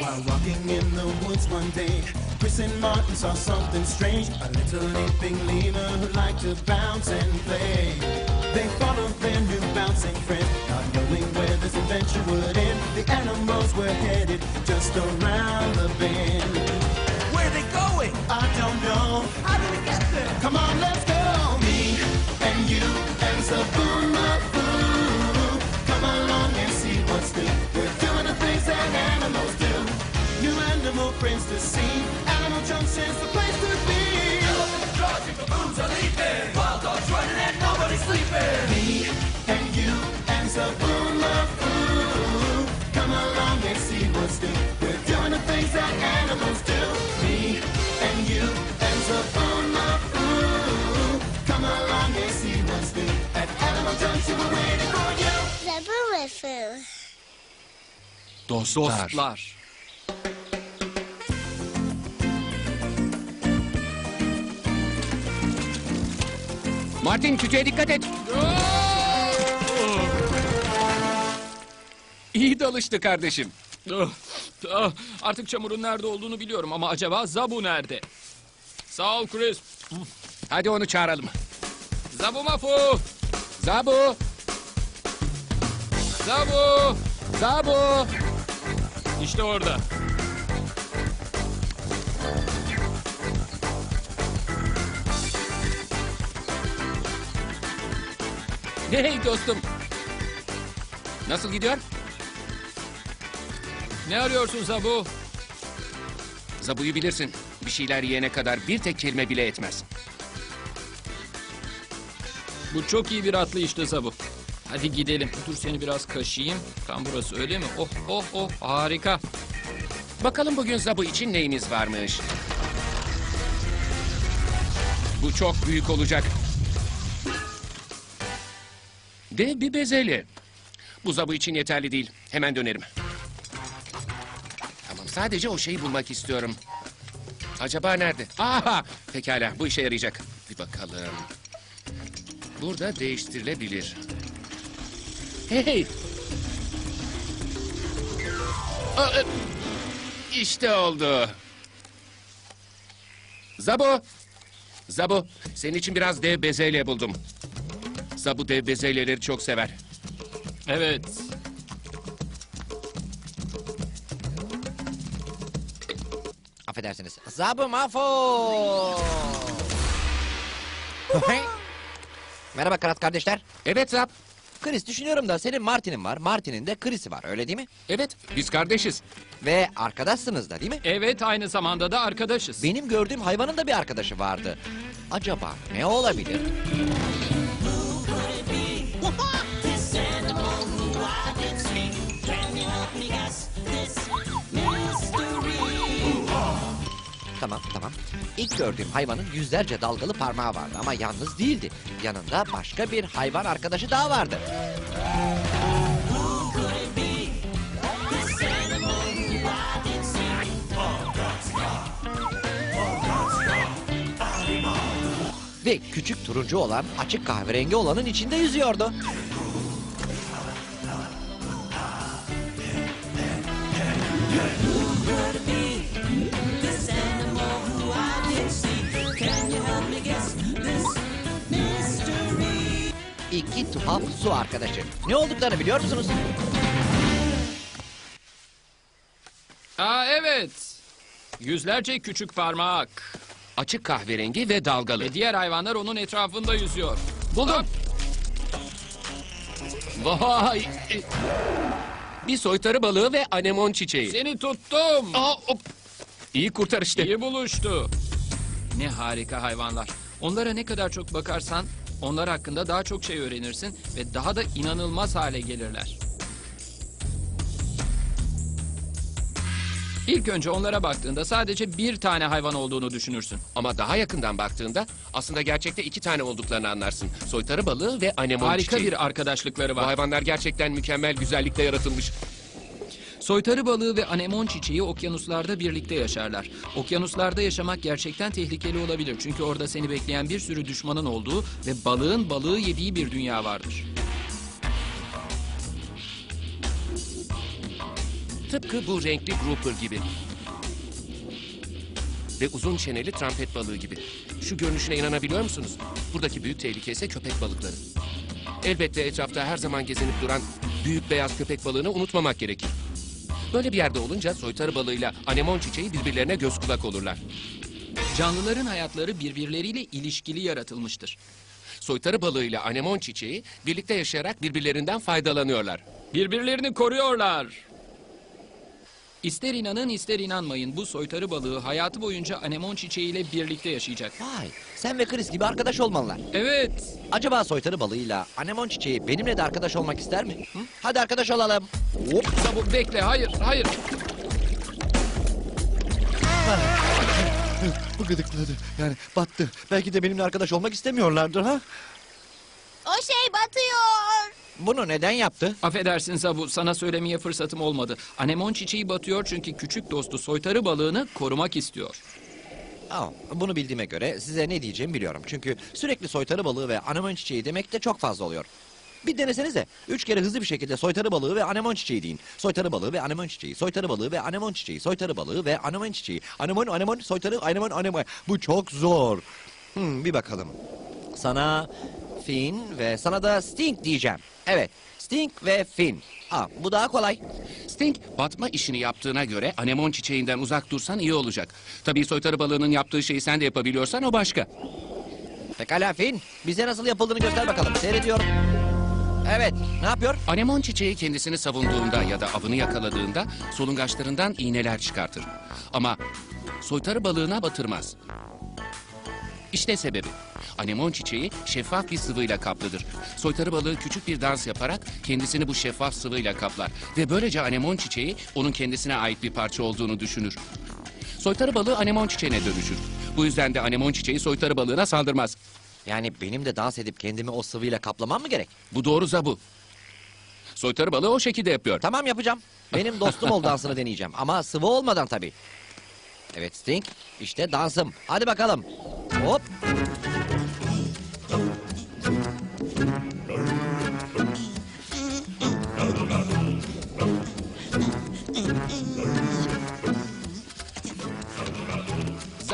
While walking in the woods one day, Chris and Martin saw something strange. A little leaping lemur who liked to bounce and play. They followed their new bouncing friend, not knowing where this adventure would end. The animals were headed just around the bend. Where are they going? I don't know. How do we get there? Come on, let's go. Me and you and Zaboomerfoo. Friends to see. Animal Junction's the place to be. Elephants charging, baboons are leaping. Wild dogs running and nobody's sleeping. Me and you and Zaboomerfoo. Come along and see what's new. We're doing the things that animals do. Me and you and Zaboomerfoo. Come along and see what's new. At Animal Junction, we're waiting for you. Zaboomerfoo. Dostlar. Dostlar. Martin kütüğe dikkat et. İyi dalıştı kardeşim. Ah, ah, Artık çamurun nerede olduğunu biliyorum ama acaba Zabu nerede? Sağ ol Chris. Hadi onu çağıralım. Zabu Mafu. Zabu, Zabu. Zabu. İşte orada. Hey dostum. Nasıl gidiyor? Ne arıyorsun Zabu? Zabu'yu bilirsin. Bir şeyler yiyene kadar bir tek kelime bile etmez. Bu çok iyi bir atlı işte Zabu. Hadi gidelim. Dur seni biraz kaşıyayım. Tam burası öyle mi? Oh oh oh harika. Bakalım bugün Zabu için neyimiz varmış. Bu çok büyük olacak. Dev bir bezelye. Bu Zabu için yeterli değil. Hemen dönerim. Tamam sadece o şeyi bulmak istiyorum. Acaba nerede? Aha pekala bu işe yarayacak. Bir bakalım. Burada değiştirilebilir. Hey! Aa, e, İşte oldu. Zabo. Zabo, senin için biraz dev bezelye buldum. Zabu dev bezelyeleri çok sever. Evet. Affedersiniz. Zabı mafo. Merhaba Karat kardeşler. Evet Zab. Chris düşünüyorum da senin Martin'in var, Martin'in de Chris'i var öyle değil mi? Evet, biz kardeşiz. Ve arkadaşsınız da değil mi? Evet aynı zamanda da arkadaşız. Benim gördüğüm hayvanın da bir arkadaşı vardı. Acaba ne olabilir? Tamam tamam. İlk gördüğüm hayvanın yüzlerce dalgalı parmağı vardı ama yalnız değildi. Yanında başka bir hayvan arkadaşı daha vardı. Ve küçük turuncu olan açık kahverengi olanın içinde yüzüyordu. Tuhaf su arkadaşı. Ne olduklarını biliyor musunuz? Aa evet. Yüzlerce küçük parmak. Açık kahverengi ve dalgalı. Ve diğer hayvanlar onun etrafında yüzüyor. Buldum. Vay! Bir soytarı balığı ve anemon çiçeği. Seni tuttum. Aa, hop. İyi kurtarıştı. İyi buluştu. Ne harika hayvanlar. Onlara ne kadar çok bakarsan onlar hakkında daha çok şey öğrenirsin ve daha da inanılmaz hale gelirler. İlk önce onlara baktığında sadece bir tane hayvan olduğunu düşünürsün. Ama daha yakından baktığında aslında gerçekte iki tane olduklarını anlarsın. Soytarı balığı ve anemon Harika çiçeği. bir arkadaşlıkları Bu var. hayvanlar gerçekten mükemmel güzellikte yaratılmış. Soytarı balığı ve anemon çiçeği okyanuslarda birlikte yaşarlar. Okyanuslarda yaşamak gerçekten tehlikeli olabilir. Çünkü orada seni bekleyen bir sürü düşmanın olduğu ve balığın balığı yediği bir dünya vardır. Tıpkı bu renkli grouper gibi. Ve uzun çeneli trampet balığı gibi. Şu görünüşüne inanabiliyor musunuz? Buradaki büyük tehlike ise köpek balıkları. Elbette etrafta her zaman gezinip duran büyük beyaz köpek balığını unutmamak gerekir. Böyle bir yerde olunca soytarı balığıyla anemon çiçeği birbirlerine göz kulak olurlar. Canlıların hayatları birbirleriyle ilişkili yaratılmıştır. Soytarı balığıyla anemon çiçeği birlikte yaşayarak birbirlerinden faydalanıyorlar. Birbirlerini koruyorlar. İster inanın ister inanmayın bu soytarı balığı hayatı boyunca anemon çiçeğiyle birlikte yaşayacak. Vay sen ve Chris gibi arkadaş olmalılar. Evet. Acaba soytarı balığıyla anemon çiçeği benimle de arkadaş olmak ister mi? Hı? Hadi arkadaş olalım. Hop. Sabu bekle hayır hayır. Bu gıdıkladı. Yani battı. Belki de benimle arkadaş olmak istemiyorlardır ha? O şey batıyor. Bunu neden yaptı? Affedersin Sabu sana söylemeye fırsatım olmadı. Anemon çiçeği batıyor çünkü küçük dostu soytarı balığını korumak istiyor. Aa, bunu bildiğime göre size ne diyeceğimi biliyorum. Çünkü sürekli soytarı balığı ve anemon çiçeği demek de çok fazla oluyor. Bir denesenize. Üç kere hızlı bir şekilde soytarı balığı ve anemon çiçeği deyin. Soytarı balığı ve anemon çiçeği. Soytarı balığı ve anemon çiçeği. Soytarı balığı ve anemon çiçeği. Anemon, anemon, soytarı, anemon, anemon. Bu çok zor. Hmm, bir bakalım. Sana Finn ve sana da Sting diyeceğim. Evet, Sting ve Finn. Aa, bu daha kolay. Sting batma işini yaptığına göre anemon çiçeğinden uzak dursan iyi olacak. Tabii soytarı balığının yaptığı şeyi sen de yapabiliyorsan o başka. Pekala Finn, bize nasıl yapıldığını göster bakalım. Seyrediyorum. Evet, ne yapıyor? Anemon çiçeği kendisini savunduğunda ya da avını yakaladığında solungaçlarından iğneler çıkartır. Ama soytarı balığına batırmaz. İşte sebebi. Anemon çiçeği şeffaf bir sıvıyla kaplıdır. Soytarı balığı küçük bir dans yaparak kendisini bu şeffaf sıvıyla kaplar. Ve böylece anemon çiçeği onun kendisine ait bir parça olduğunu düşünür. Soytarı balığı anemon çiçeğine dönüşür. Bu yüzden de anemon çiçeği soytarı balığına saldırmaz. Yani benim de dans edip kendimi o sıvıyla kaplamam mı gerek? Bu doğru zabu. Soytarı balığı o şekilde yapıyor. Tamam yapacağım. Benim dostum ol dansını deneyeceğim. Ama sıvı olmadan tabii. Evet Sting, işte dansım. Hadi bakalım. Hop.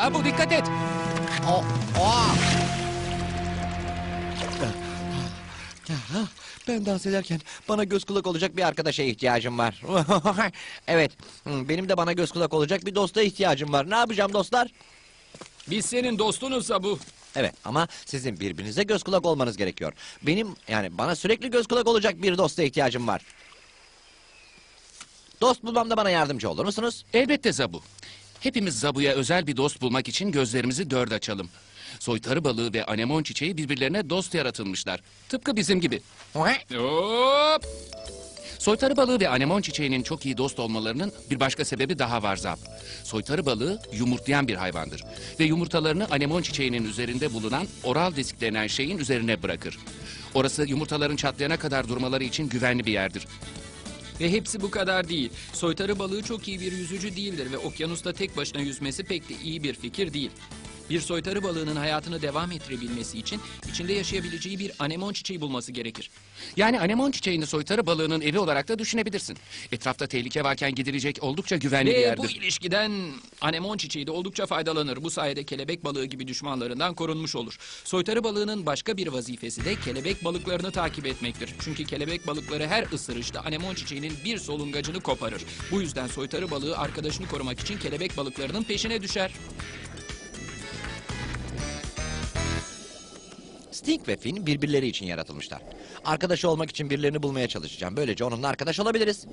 Zabu dikkat et. O, oha. Ben dans ederken bana göz kulak olacak bir arkadaşa ihtiyacım var. evet, hı, benim de bana göz kulak olacak bir dosta ihtiyacım var. Ne yapacağım dostlar? Biz senin dostunuz Sabu. Evet ama sizin birbirinize göz kulak olmanız gerekiyor. Benim yani bana sürekli göz kulak olacak bir dosta ihtiyacım var. Dost bulmamda bana yardımcı olur musunuz? Elbette Zabu. Hepimiz Zabu'ya özel bir dost bulmak için gözlerimizi dört açalım. Soytarı balığı ve anemon çiçeği birbirlerine dost yaratılmışlar. Tıpkı bizim gibi. Hop! Soytarı balığı ve anemon çiçeğinin çok iyi dost olmalarının bir başka sebebi daha var Zab. Soytarı balığı yumurtlayan bir hayvandır. Ve yumurtalarını anemon çiçeğinin üzerinde bulunan oral disk denen şeyin üzerine bırakır. Orası yumurtaların çatlayana kadar durmaları için güvenli bir yerdir. Ve hepsi bu kadar değil. Soytarı balığı çok iyi bir yüzücü değildir ve okyanusta tek başına yüzmesi pek de iyi bir fikir değil. Bir soytarı balığının hayatını devam ettirebilmesi için içinde yaşayabileceği bir anemon çiçeği bulması gerekir. Yani anemon çiçeğini soytarı balığının evi olarak da düşünebilirsin. Etrafta tehlike varken gidilecek oldukça güvenli bir Ve yerdir. bu ilişkiden anemon çiçeği de oldukça faydalanır. Bu sayede kelebek balığı gibi düşmanlarından korunmuş olur. Soytarı balığının başka bir vazifesi de kelebek balıklarını takip etmektir. Çünkü kelebek balıkları her ısırışta anemon çiçeğinin bir solungacını koparır. Bu yüzden soytarı balığı arkadaşını korumak için kelebek balıklarının peşine düşer. Sting ve Finn birbirleri için yaratılmışlar. Arkadaşı olmak için birilerini bulmaya çalışacağım. Böylece onunla arkadaş olabiliriz.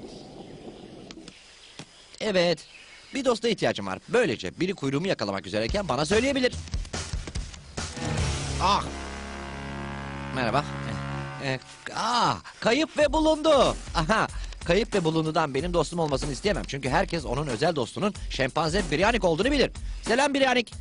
Evet. Bir dosta ihtiyacım var. Böylece biri kuyruğumu yakalamak üzereyken bana söyleyebilir. Ah. Merhaba. Ee, ah, kayıp ve bulundu. Aha. Kayıp ve bulundudan benim dostum olmasını isteyemem. Çünkü herkes onun özel dostunun şempanze Brianik olduğunu bilir. Selam Brianik.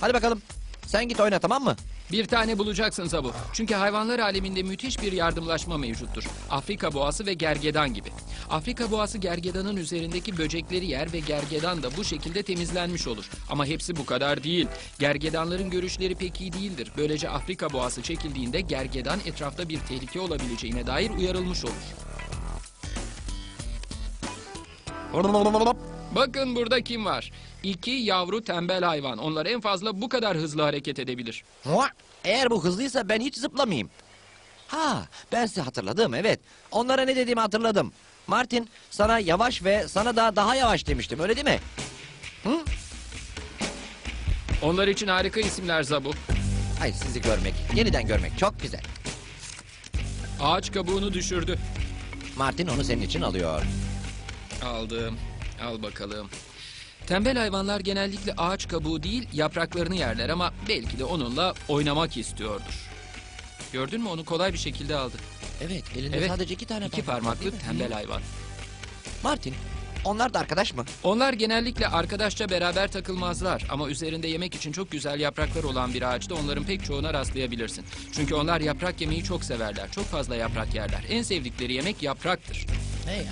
Hadi bakalım. Sen git oyna tamam mı? Bir tane bulacaksın Sabu. Çünkü hayvanlar aleminde müthiş bir yardımlaşma mevcuttur. Afrika boğası ve gergedan gibi. Afrika boğası gergedanın üzerindeki böcekleri yer ve gergedan da bu şekilde temizlenmiş olur. Ama hepsi bu kadar değil. Gergedanların görüşleri pek iyi değildir. Böylece Afrika boğası çekildiğinde gergedan etrafta bir tehlike olabileceğine dair uyarılmış olur. Bakın burada kim var? İki yavru tembel hayvan. Onlar en fazla bu kadar hızlı hareket edebilir. Eğer bu hızlıysa ben hiç zıplamayayım. Ha, ben size hatırladım evet. Onlara ne dediğimi hatırladım. Martin, sana yavaş ve sana da daha yavaş demiştim öyle değil mi? Onlar için harika isimler Zabu. Ay sizi görmek, yeniden görmek çok güzel. Ağaç kabuğunu düşürdü. Martin onu senin için alıyor. Aldım. Al bakalım. Tembel hayvanlar genellikle ağaç kabuğu değil yapraklarını yerler ama belki de onunla oynamak istiyordur. Gördün mü onu kolay bir şekilde aldı. Evet, elinde Evet. sadece iki tane İki parmaklı değil mi? tembel hayvan. Martin, onlar da arkadaş mı? Onlar genellikle arkadaşça beraber takılmazlar ama üzerinde yemek için çok güzel yapraklar olan bir ağaçta onların pek çoğuna rastlayabilirsin. Çünkü onlar yaprak yemeyi çok severler. Çok fazla yaprak yerler. En sevdikleri yemek yapraktır. Hey, eee,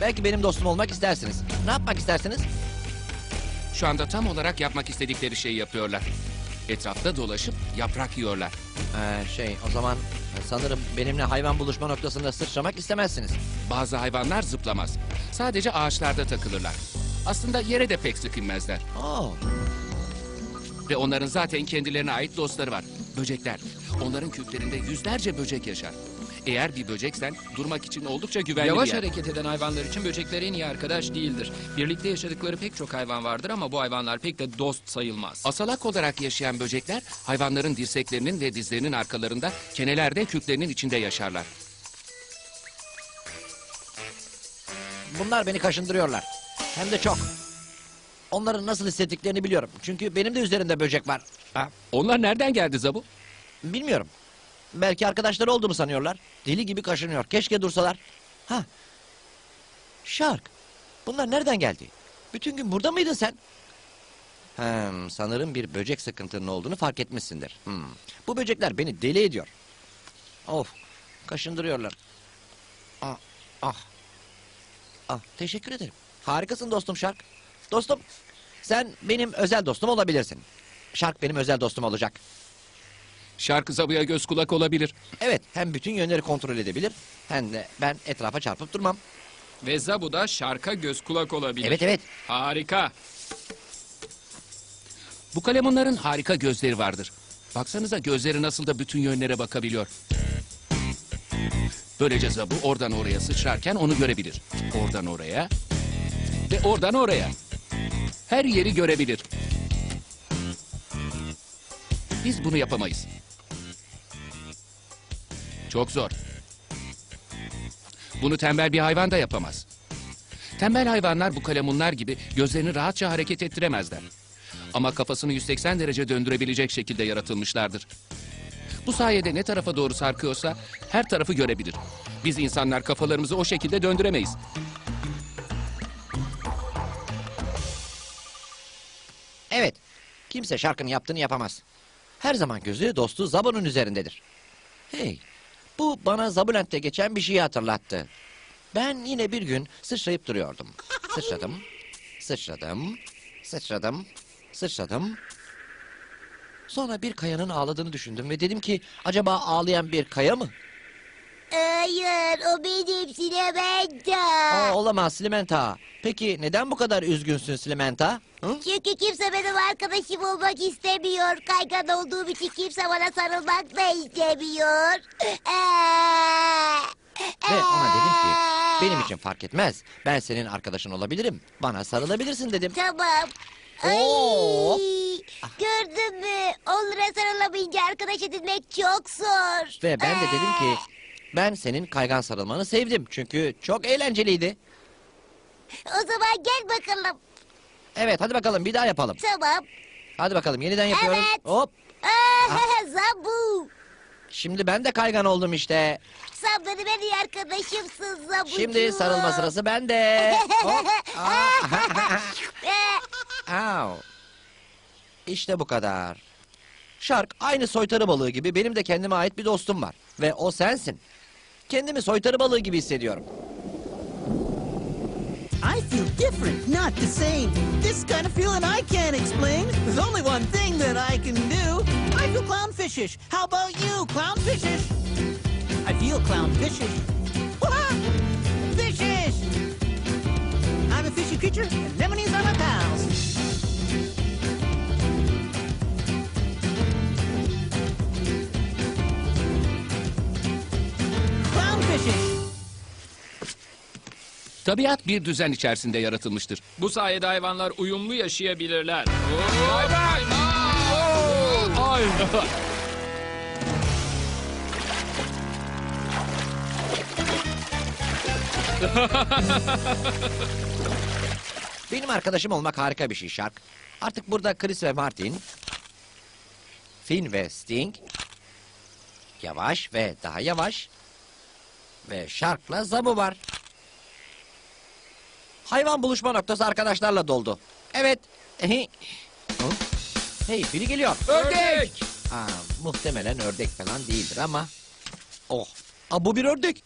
belki benim dostum olmak istersiniz. Ne yapmak istersiniz? Şu anda tam olarak yapmak istedikleri şeyi yapıyorlar. Etrafta dolaşıp yaprak yiyorlar. Ee, şey, o zaman sanırım benimle hayvan buluşma noktasında sıçramak istemezsiniz. Bazı hayvanlar zıplamaz. Sadece ağaçlarda takılırlar. Aslında yere de pek sık inmezler. Oo, Ve onların zaten kendilerine ait dostları var. Böcekler. Onların kütlerinde yüzlerce böcek yaşar. Eğer bir böceksen durmak için oldukça güvenli Yavaş bir yer. hareket eden hayvanlar için böcekler en iyi arkadaş değildir. Birlikte yaşadıkları pek çok hayvan vardır ama bu hayvanlar pek de dost sayılmaz. Asalak olarak yaşayan böcekler hayvanların dirseklerinin ve dizlerinin arkalarında kenelerde küklerinin içinde yaşarlar. bunlar beni kaşındırıyorlar. Hem de çok. Onların nasıl hissettiklerini biliyorum. Çünkü benim de üzerimde böcek var. Ha, Onlar nereden geldi Zabu? bilmiyorum. Belki arkadaşları olduğumu sanıyorlar. Deli gibi kaşınıyor. Keşke dursalar. Ha. Şark. Bunlar nereden geldi? Bütün gün burada mıydın sen? Hmm, sanırım bir böcek sıkıntının olduğunu fark etmişsindir. Hmm. Bu böcekler beni deli ediyor. Of. Kaşındırıyorlar. Ah. Ah. Ah, teşekkür ederim. Harikasın dostum Şark. Dostum, sen benim özel dostum olabilirsin. Şark benim özel dostum olacak. Şarkı Zabu'ya göz kulak olabilir. Evet, hem bütün yönleri kontrol edebilir, hem de ben etrafa çarpıp durmam. Ve Zabu da şarka göz kulak olabilir. Evet, evet. Harika. Bu kalemunların harika gözleri vardır. Baksanıza gözleri nasıl da bütün yönlere bakabiliyor. Böylece Zabu oradan oraya sıçrarken onu görebilir. Oradan oraya ve oradan oraya. Her yeri görebilir. Biz bunu yapamayız. Çok zor. Bunu tembel bir hayvan da yapamaz. Tembel hayvanlar bu kalemunlar gibi gözlerini rahatça hareket ettiremezler. Ama kafasını 180 derece döndürebilecek şekilde yaratılmışlardır. Bu sayede ne tarafa doğru sarkıyorsa her tarafı görebilir. Biz insanlar kafalarımızı o şekilde döndüremeyiz. Evet, kimse şarkının yaptığını yapamaz. Her zaman gözü dostu Zabu'nun üzerindedir. Hey, bu bana Zabulent'te geçen bir şeyi hatırlattı. Ben yine bir gün sıçrayıp duruyordum. Sıçradım, sıçradım, sıçradım, sıçradım. Sonra bir kayanın ağladığını düşündüm ve dedim ki acaba ağlayan bir kaya mı? Hayır o benim Sinementa. Aa, olamaz Slimenta. Peki neden bu kadar üzgünsün Slimenta? Çünkü kimse benim arkadaşım olmak istemiyor. Kaygan olduğum için kimse bana sarılmak da istemiyor. Ve ona dedim ki benim için fark etmez. Ben senin arkadaşın olabilirim. Bana sarılabilirsin dedim. Tamam. Ay, Oo. gördün mü? Onlara sarılamayınca arkadaş edinmek çok zor. Ve ben de dedim ki ben senin kaygan sarılmanı sevdim. Çünkü çok eğlenceliydi. O zaman gel bakalım. Evet hadi bakalım bir daha yapalım. Tamam. Hadi bakalım yeniden yapıyoruz. Evet. Hop. Aa, Zabu. Şimdi ben de kaygan oldum işte. Sen benim en iyi arkadaşımsın Zabucuğum. Şimdi sarılma sırası bende. Hop. Ee, Au. İşte bu kadar. Şark aynı soytarı balığı gibi benim de kendime ait bir dostum var. Ve o sensin. Kendimi soytarı balığı gibi hissediyorum. I feel different, not the same. This kind of feeling I can't explain. There's only one thing that I can do. I feel clownfishish. How about you, clownfishish? I feel clownfishish. Fishish! I'm a fishy creature, anemones are my pals. Tabiat bir düzen içerisinde yaratılmıştır. Bu sayede hayvanlar uyumlu yaşayabilirler. Ay, ay, ay. Benim arkadaşım olmak harika bir şey Shark. Artık burada Chris ve Martin, Finn ve Sting, yavaş ve daha yavaş ve Shark'la Zabu var. Hayvan buluşma noktası arkadaşlarla doldu. Evet. Ehe. Hey biri geliyor. Ördek! Aa, muhtemelen ördek falan değildir ama. Oh. Aa, bu bir ördek.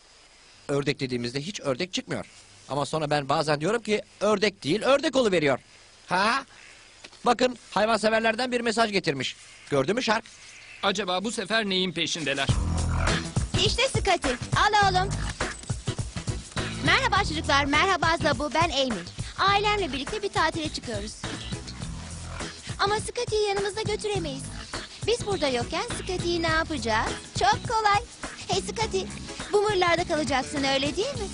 Ördek dediğimizde hiç ördek çıkmıyor. Ama sonra ben bazen diyorum ki ördek değil ördek veriyor. Ha? Bakın hayvanseverlerden bir mesaj getirmiş. Gördün mü Şark? Acaba bu sefer neyin peşindeler? İşte Scotty. Al oğlum. Merhaba çocuklar. Merhaba Zabu. Ben Amy. Ailemle birlikte bir tatile çıkıyoruz. Ama Scotty'yi yanımızda götüremeyiz. Biz burada yokken Scotty'yi ne yapacağız? Çok kolay. Hey Scotty, Boomer'larda kalacaksın öyle değil mi?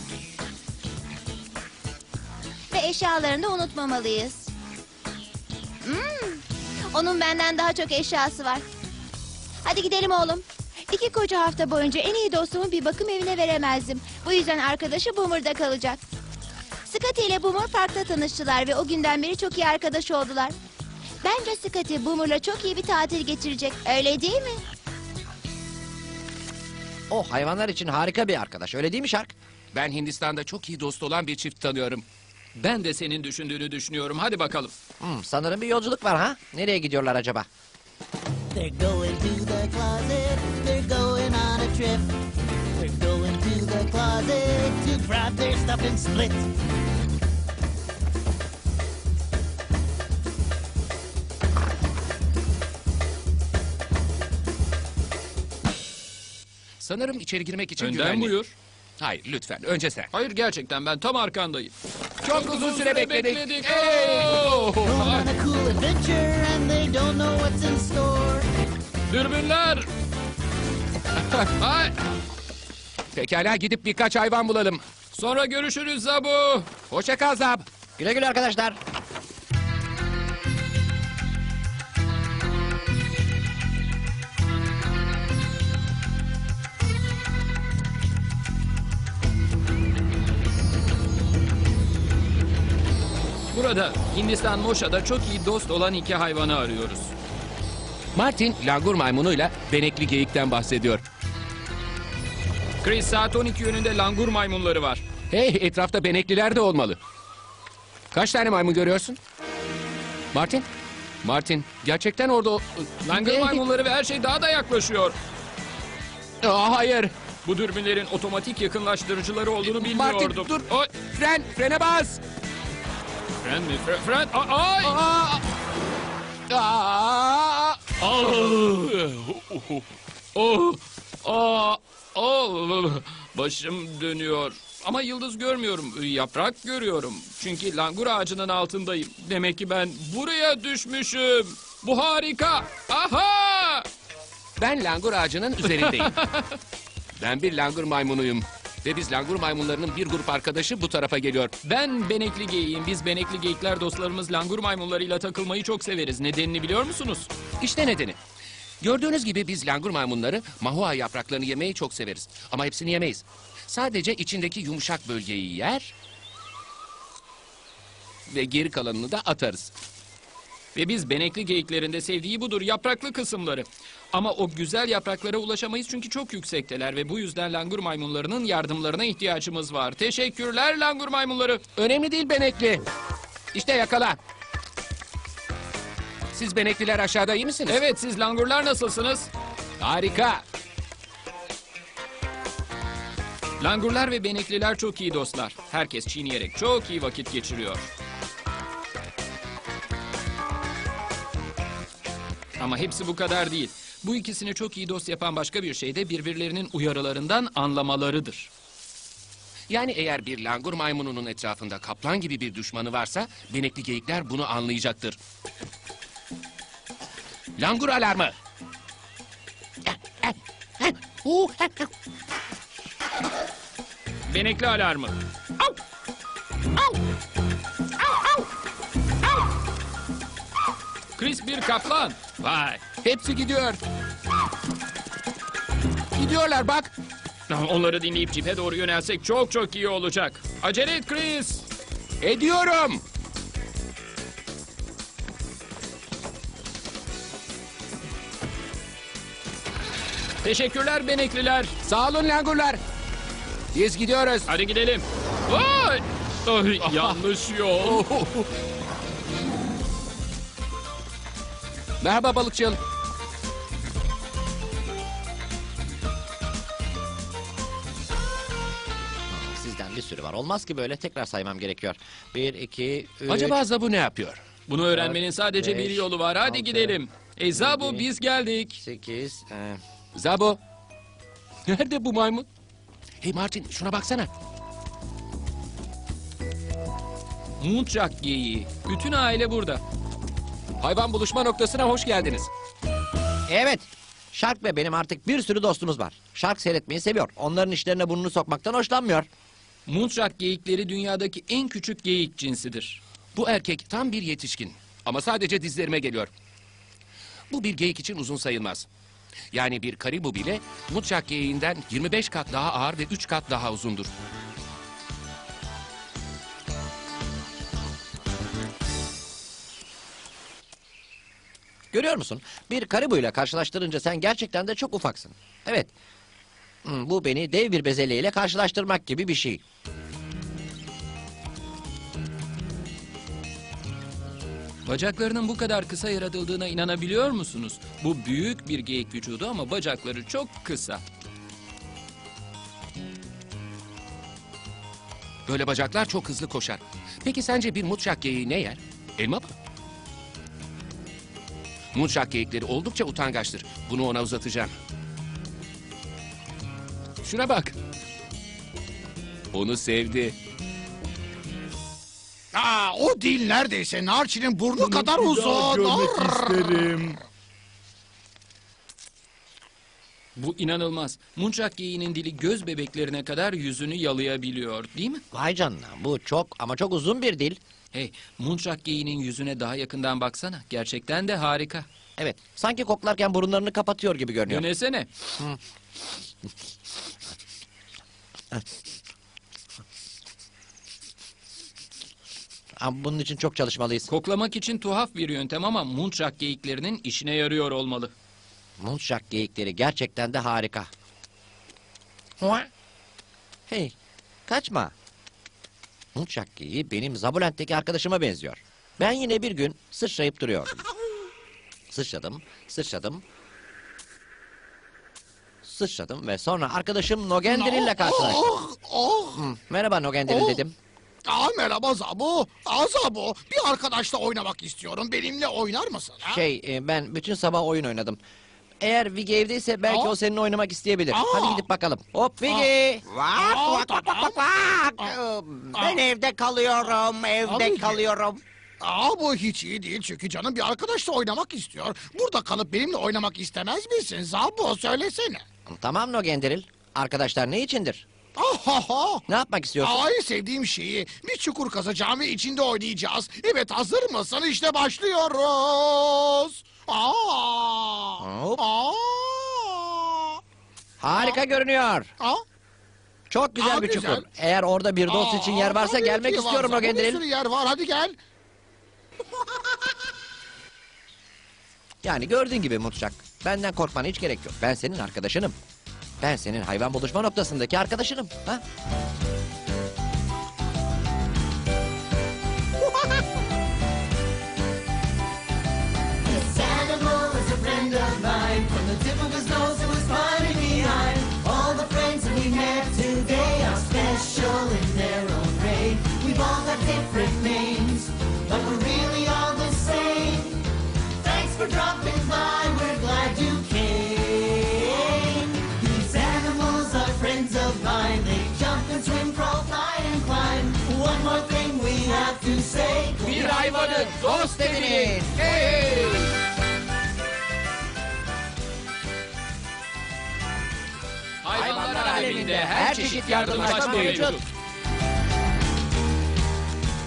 Ve eşyalarını da unutmamalıyız. Hmm, onun benden daha çok eşyası var. Hadi gidelim oğlum. İki koca hafta boyunca en iyi dostumu bir bakım evine veremezdim. Bu yüzden arkadaşı Boomer'da kalacak. Scotty ile Boomer parkta tanıştılar ve o günden beri çok iyi arkadaş oldular. Bence Scotty Boomer'la çok iyi bir tatil geçirecek. Öyle değil mi? O hayvanlar için harika bir arkadaş. Öyle değil mi Şark? Ben Hindistan'da çok iyi dost olan bir çift tanıyorum. Ben de senin düşündüğünü düşünüyorum. Hadi bakalım. Hmm, sanırım bir yolculuk var ha? Nereye gidiyorlar acaba? They're going to the closet. Trip. They're going to the closet to grab their stuff and split. Sanırım içeri girmek için Önden güvenli. buyur. Hayır lütfen önce sen. Hayır gerçekten ben tam arkandayım. Çok uzun süre bekledik. bekledik. Hey! Oh! Going on a cool adventure and they don't know what's in store. Dürbünler. Ay, Pekala gidip birkaç hayvan bulalım. sonra görüşürüz Zabu. Hoşça kal Zab. Güle güle arkadaşlar. Burada Hindistan Moşa'da çok iyi dost olan iki hayvanı arıyoruz. Martin langur maymunuyla benekli geyikten bahsediyor. Chris saat 12 yönünde langur maymunları var. Hey etrafta benekliler de olmalı. Kaç tane maymun görüyorsun? Martin? Martin gerçekten orada... o- Langur Hey! maymunları ve her şey daha da yaklaşıyor. Aa, hayır. Bu dürbünlerin otomatik yakınlaştırıcıları olduğunu bilmiyordum. Martin dur. Ay, Fren, frene bas. fren mi? Fren, fren. A- Ay! Aa! Aa! Oh, oh, oh, başım dönüyor. Ama yıldız görmüyorum, yaprak görüyorum. Çünkü langur ağacının altındayım. Demek ki ben buraya düşmüşüm. Bu harika. Aha! Ben langur ağacının üzerindeyim. ben bir langur maymunuyum. Ve biz langur maymunlarının bir grup arkadaşı bu tarafa geliyor. Ben benekli geyiyim. Biz benekli geyikler dostlarımız langur maymunlarıyla takılmayı çok severiz. Nedenini biliyor musunuz? İşte nedeni. Gördüğünüz gibi biz langur maymunları mahua yapraklarını yemeyi çok severiz. Ama hepsini yemeyiz. Sadece içindeki yumuşak bölgeyi yer ve geri kalanını da atarız. Ve biz benekli geyiklerinde sevdiği budur yapraklı kısımları. Ama o güzel yapraklara ulaşamayız çünkü çok yüksekteler ve bu yüzden langur maymunlarının yardımlarına ihtiyacımız var. Teşekkürler langur maymunları. Önemli değil benekli. İşte yakala. Siz benekliler aşağıda iyi misiniz? Evet siz langurlar nasılsınız? Harika. Langurlar ve benekliler çok iyi dostlar. Herkes çiğneyerek çok iyi vakit geçiriyor. Ama hepsi bu kadar değil. Bu ikisini çok iyi dost yapan başka bir şey de birbirlerinin uyarılarından anlamalarıdır. Yani eğer bir langur maymununun etrafında kaplan gibi bir düşmanı varsa benekli geyikler bunu anlayacaktır. Langur alarmı. Benekli alarmı. Chris bir kaplan. Vay. Hepsi gidiyor. Gidiyorlar bak. Onları dinleyip cipe doğru yönelsek çok çok iyi olacak. Acele et Chris. Ediyorum. Teşekkürler benekliler. Sağ olun langurlar. Biz gidiyoruz. Hadi gidelim. Vay. Ay, yanlış yol. Merhaba balıkçıl. Sizden bir sürü var. Olmaz ki böyle. Tekrar saymam gerekiyor. Bir, iki, üç... Acaba Zabu ne yapıyor? Bunu öğrenmenin sadece bir beş, yolu var. Hadi altı, gidelim. Ey Zabu yedi. biz geldik. Sekiz... e, Zabu. Nerede bu maymun? Hey Martin şuna baksana. Muncak geyiği. Bütün aile burada. Hayvan buluşma noktasına hoş geldiniz. Evet. Şark ve benim artık bir sürü dostumuz var. Şark seyretmeyi seviyor. Onların işlerine burnunu sokmaktan hoşlanmıyor. Muncak geyikleri dünyadaki en küçük geyik cinsidir. Bu erkek tam bir yetişkin. Ama sadece dizlerime geliyor. Bu bir geyik için uzun sayılmaz. Yani bir karibu bile mutçak geyiğinden 25 kat daha ağır ve 3 kat daha uzundur. Görüyor musun? Bir karibu ile karşılaştırınca sen gerçekten de çok ufaksın. Evet. Hmm, Bu beni dev bir bezelye ile karşılaştırmak gibi bir şey. Bacaklarının bu kadar kısa yaratıldığına inanabiliyor musunuz? Bu büyük bir geyik vücudu ama bacakları çok kısa. Böyle bacaklar çok hızlı koşar. Peki sence bir mutçak geyiği ne yer? Elma mı? Mutçak geyikleri oldukça utangaçtır. Bunu ona uzatacağım. Şuna bak. Onu sevdi. Aa, o dil neredeyse Narçin'in burnu kadar uzun. isterim. Bu inanılmaz. Muncak geyiğinin dili göz bebeklerine kadar yüzünü yalayabiliyor değil mi? Vay canına bu çok ama çok uzun bir dil. Hey, muncak geyiğinin yüzüne daha yakından baksana. Gerçekten de harika. Evet sanki koklarken burunlarını kapatıyor gibi görünüyor. Dönesene. Ama bunun için çok çalışmalıyız. Koklamak için tuhaf bir yöntem ama muncak geyiklerinin işine yarıyor olmalı. Munşak geyikleri gerçekten de harika. Hey kaçma. Munşak geyiği benim Zabulent'teki arkadaşıma benziyor. Ben yine bir gün sıçrayıp duruyordum. Sıçradım, sıçradım. Sıçradım ve sonra arkadaşım Nogendiril'le karşılaştım. Oh, oh. Hı, merhaba Nogendiril Oh. dedim. Aa, merhaba Zabu. Aa, Zabu, bir arkadaşla oynamak istiyorum. Benimle oynar mısın? Ha? Şey e, ben bütün sabah oyun oynadım. Eğer Vigi evdeyse belki Aa. o seninle oynamak isteyebilir. Aa. Hadi gidip bakalım. Hop Vigi. Aa, tamam. Ben evde kalıyorum, evde Abi. kalıyorum. Aa, bu hiç iyi değil çünkü canım bir arkadaşla oynamak istiyor. Burada kalıp benimle oynamak istemez misin Zabu? Söylesene. Tamam Nogendiril. Arkadaşlar ne içindir? Ahaha. Ne yapmak istiyorsun? En sevdiğim şeyi bir çukur kazacağım ve içinde oynayacağız. Evet hazır mısın? İşte başlıyoruz. Aa. Hop. Aa. Harika görünüyor. Aa. Çok güzel Aa, bir güzel. çukur. Eğer orada bir dost için yer varsa tabii gelmek ki istiyorum Zaten Bir sürü yer var hadi gel. Yani gördüğün gibi Mutçak. Benden korkmana hiç gerek yok. Ben senin arkadaşınım. Ben senin hayvan buluşma noktasındaki arkadaşınım. Ha? Hayvanı dost edinin. Hey! Hayvanlar aleminde her çeşit yardımlaşma mevcut.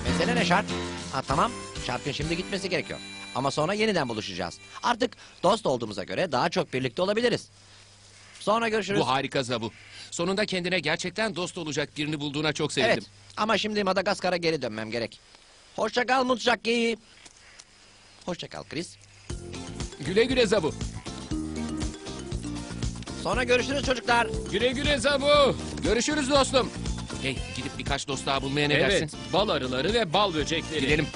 Mesele ne şart? Ha tamam. Şarkın şimdi gitmesi gerekiyor. Ama sonra yeniden buluşacağız. Artık dost olduğumuza göre daha çok birlikte olabiliriz. Sonra görüşürüz. Bu harika Zabu. Sonunda kendine gerçekten dost olacak birini bulduğuna çok sevindim. Evet. Ama şimdi Madagaskar'a geri dönmem gerek. Hoşça kal Mutsaki. Hoşça kal Chris. Güle güle Zabu. Sonra görüşürüz çocuklar. Güle güle Zabu. Görüşürüz dostum. Hey gidip birkaç dost daha bulmaya ne Evet, dersin? bal arıları ve bal böcekleri. Gidelim.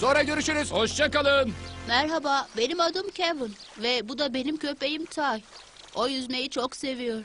Sonra görüşürüz. Hoşça kalın. Merhaba, benim adım Kevin ve bu da benim köpeğim Tay. O yüzmeyi çok seviyor.